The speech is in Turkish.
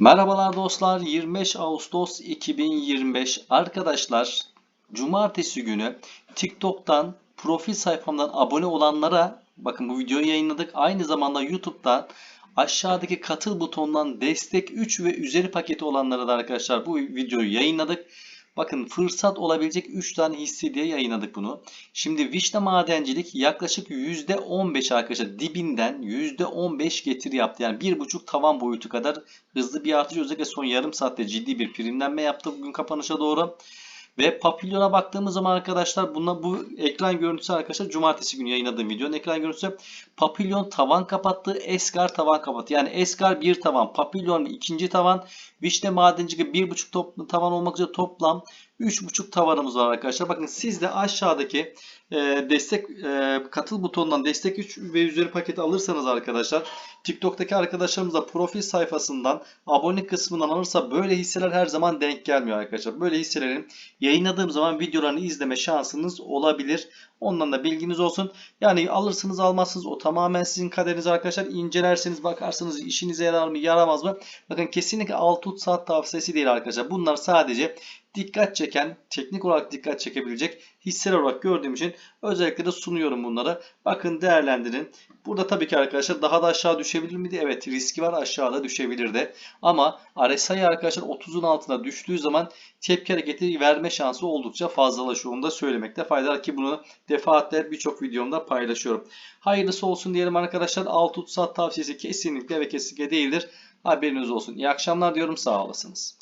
Merhabalar dostlar 25 Ağustos 2025 arkadaşlar Cumartesi günü TikTok'tan profil sayfamdan abone olanlara bakın bu videoyu yayınladık aynı zamanda YouTube'dan aşağıdaki katıl butonundan destek 3 ve üzeri paketi olanlara da arkadaşlar bu videoyu yayınladık. Bakın fırsat olabilecek 3 tane hisse diye yayınladık bunu. Şimdi vişne madencilik yaklaşık %15 arkadaşlar dibinden %15 getiri yaptı. Yani 1,5 tavan boyutu kadar hızlı bir artış özellikle son yarım saatte ciddi bir primlenme yaptı bugün kapanışa doğru. Ve Papillon'a baktığımız zaman arkadaşlar buna bu ekran görüntüsü arkadaşlar cumartesi günü yayınladığım videonun ekran görüntüsü Papillon tavan kapattı, Esgar tavan kapattı. Yani Esgar bir tavan, Papillon ikinci tavan, Vişne Madencilik bir buçuk tavan olmak üzere toplam 3.5 tavanımız var arkadaşlar. Bakın siz de aşağıdaki e, destek e, katıl butonundan destek 3 ve üzeri paketi alırsanız arkadaşlar TikTok'taki arkadaşlarımız da profil sayfasından abone kısmından alırsa böyle hisseler her zaman denk gelmiyor arkadaşlar. Böyle hisselerin yayınladığım zaman videolarını izleme şansınız olabilir. Ondan da bilginiz olsun. Yani alırsınız almazsınız o tamamen sizin kaderiniz arkadaşlar. İncelerseniz bakarsınız işinize yarar mı yaramaz mı? Bakın kesinlikle alt saat tavsiyesi değil arkadaşlar. Bunlar sadece dikkat çeken, teknik olarak dikkat çekebilecek hisseler olarak gördüğüm için özellikle de sunuyorum bunları. Bakın değerlendirin. Burada tabii ki arkadaşlar daha da aşağı düşebilir miydi? Evet riski var aşağıda düşebilir de. Ama RSI arkadaşlar 30'un altına düştüğü zaman tepki hareketi verme şansı oldukça fazlalaşıyor. Onu da söylemekte fayda var ki bunu defaatle birçok videomda paylaşıyorum. Hayırlısı olsun diyelim arkadaşlar. Alt saat tavsiyesi kesinlikle ve kesinlikle değildir. Haberiniz olsun. İyi akşamlar diyorum. Sağ olasınız.